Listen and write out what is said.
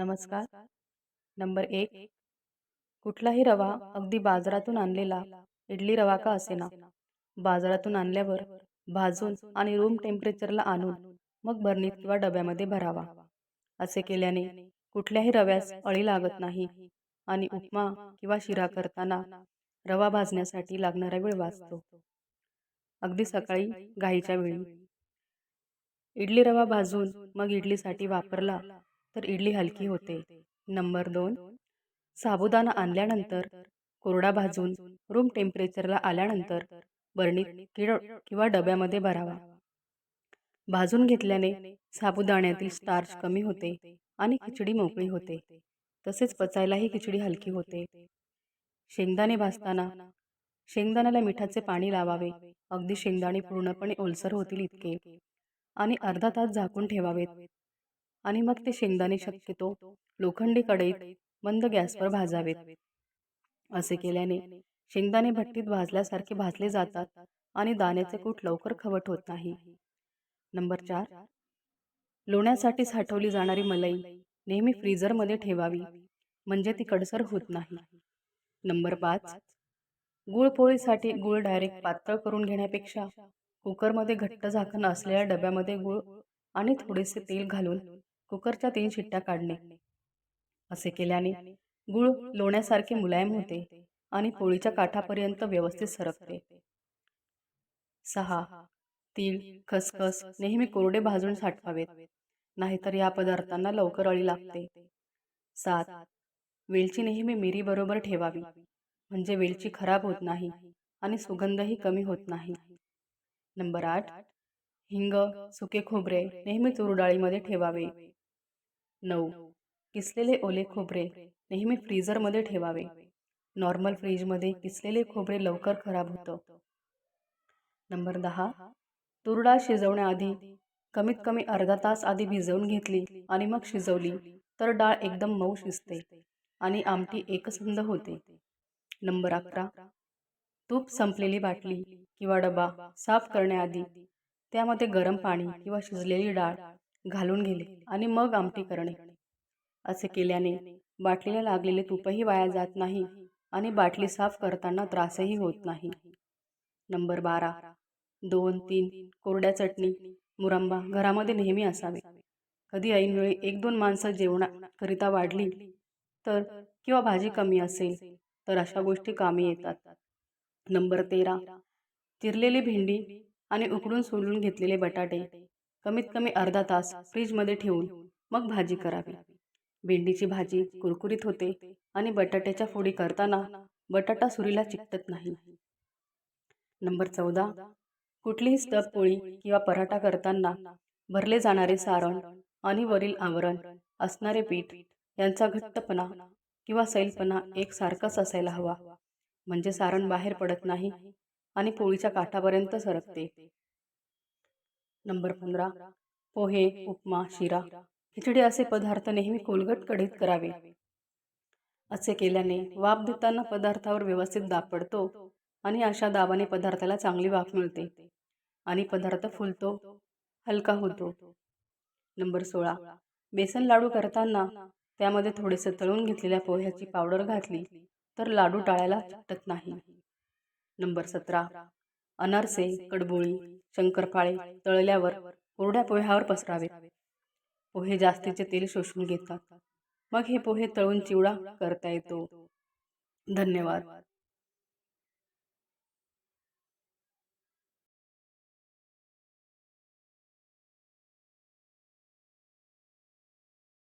नमस्कार. नंबर एक. कुठलाही रवा अगदी बाजारातून आणलेला इडली रवा का असेना. बाजारातून आणल्यावर भाजून आणि रूम टेम्परेचरला आणून मग बर्नीत किंवा डब्यामध्ये भरावा. असे केल्याने कुठल्याही रव्यास अळी लागत नाही आणि उपमा किंवा शिरा करताना रवा भाजण्यासाठी लागणारा वेळ वाचतो. अगदी सकाळी घाईच्या वेळी. इडली रवा भाजून मग इडलीसाठी वापरला. तर इडली हलकी होते. नंबर दोन. साबुदाणा आणल्यानंतर कोरडा भाजून रूम टेम्परेचरला आल्यानंतर बरणीत किड किंवा डब्यामध्ये भरावा. भाजून घेतल्याने साबुदाण्यातील स्टार्च कमी होते आणि खिचडी मोकळी होते. तसेच पचायलाही खिचडी हलकी होते. शेंगदाणे भाजताना शेंगदाण्याला मिठाचे पाणी लावावे. अगदी शेंगदाणे पूर्णपणे ओलसर होतील इतके आणि अर्धा तास झाकून ठेवावेत. आणि मग ते शेंगदाणे शक्यतो लोखंडी कढईत मंद गॅसवर भाजावेत. असे केल्याने शेंगदाणे भट्टीत भाजल्यासारखे भाजले जातात आणि दाण्याचे कूट लवकर खवट होत नाही. नंबर चार. लोण्यासाठी साठवली जाणारी मलाई नेहमी फ्रीजरमध्ये ठेवावी म्हणजे ती कडसर होत नाही. नंबर पाच. गुळपोळीसाठी गुळ डायरेक्ट पातळ करून घेण्यापेक्षा कुकरमध्ये घट्ट झाकण असलेल्या डब्यामध्ये गुळ आणि थोडेसे तेल घालून कुकरच्या तीन शिट्ट्या काढणे. असे केल्याने गुळ लोण्यासारखे मुलायम होते आणि पोळीच्या काठापर्यंत व्यवस्थित सरकते. सहा. तीळ खसखस नेहमी कोरडे भाजून साठवावेत नाहीतर या पदार्थांना लवकर अळी लागते. सात. वेलची नेहमी मिरी बरोबर ठेवावी. म्हणजे वेलची खराब होत नाही आणि सुगंधही कमी होत नाही. नंबर आठ. हिंग सुके खोबरे नेहमी तुरडाळीमध्ये ठेवावे. नऊ. किसलेले ओले खोबरे नेहमी फ्रीजरमध्ये ठेवावे. नॉर्मल फ्रीजमध्ये किसलेले खोबरे लवकर खराब होतं. नंबर दहा. तुरडाळ शिजवण्याआधी कमीत कमी अर्धा तास आधी भिजवून घेतली आणि मग शिजवली तर डाळ एकदम मऊ शिजते आणि आमटी एकसंध होते. नंबर अकरा. तूप संपलेली बाटली किंवा डबा साफ करण्याआधी त्यामध्ये गरम पाणी किंवा शिजलेली डाळ घालून गेले आणि मग आमटी करणे. असे केल्याने बाटलीला लागलेले तूपही वाया जात नाही आणि बाटली साफ करताना त्रासही होत नाही. नंबर बारा. दोन तीन कोरड्या चटणी मुरंबा घरामध्ये नेहमी असावे. कधी ऐनवेळी एक दोन माणसं जेवणाकरिता वाढली तर किंवा भाजी कमी असेल तर अशा गोष्टी कामी येतात. नंबर तेरा. चिरलेली भेंडी आणि उकडून सोलून घेतलेले बटाटे. कमीत कमी अर्धा तास फ्रीजमध्ये ठेवून मग भाजी करावी. भेंडीची भाजी कुरकुरीत होते आणि बटाट्याच्या फोडी करताना बटाटा सुरीला चिकटत नाही. नंबर चौदा. कुठलीही स्टफ पोळी किंवा पराठा करताना भरले जाणारे सारण आणि वरील आवरण असणारे पीठ यांचा घट्टपणा किंवा सैलपणा एकसारखाच असायला हवा. म्हणजे सारण बाहेर पडत नाही आणि पोळीच्या काठापर्यंत सरकते. नंबर पंधरा पोहे उपमा शिरा. खिचडी असे पदार्थ नेहमी कोलगट कढीत करावे. असे केल्याने वाफ देताना पदार्थावर व्यवस्थित दाब पडतो आणि अशा दाबाने पदार्थाला चांगली वाफ मिळते आणि पदार्थ फुलतो हलका होतो. नंबर सोळा बेसन लाडू करताना त्यामध्ये थोडेसे तळून घेतलेल्या पोह्याची पावडर घातली तर लाडू टाळायला चिकटत नाही. नंबर सतरा अनारसे कडबोळी. शंकरपाळे तळल्यावर कोरड्या पोह्यावर पसरावे. पोहे जास्तीचे तेल शोषून घेतात. मग हे पोहे तळून चिवडा करता येतो. धन्यवाद.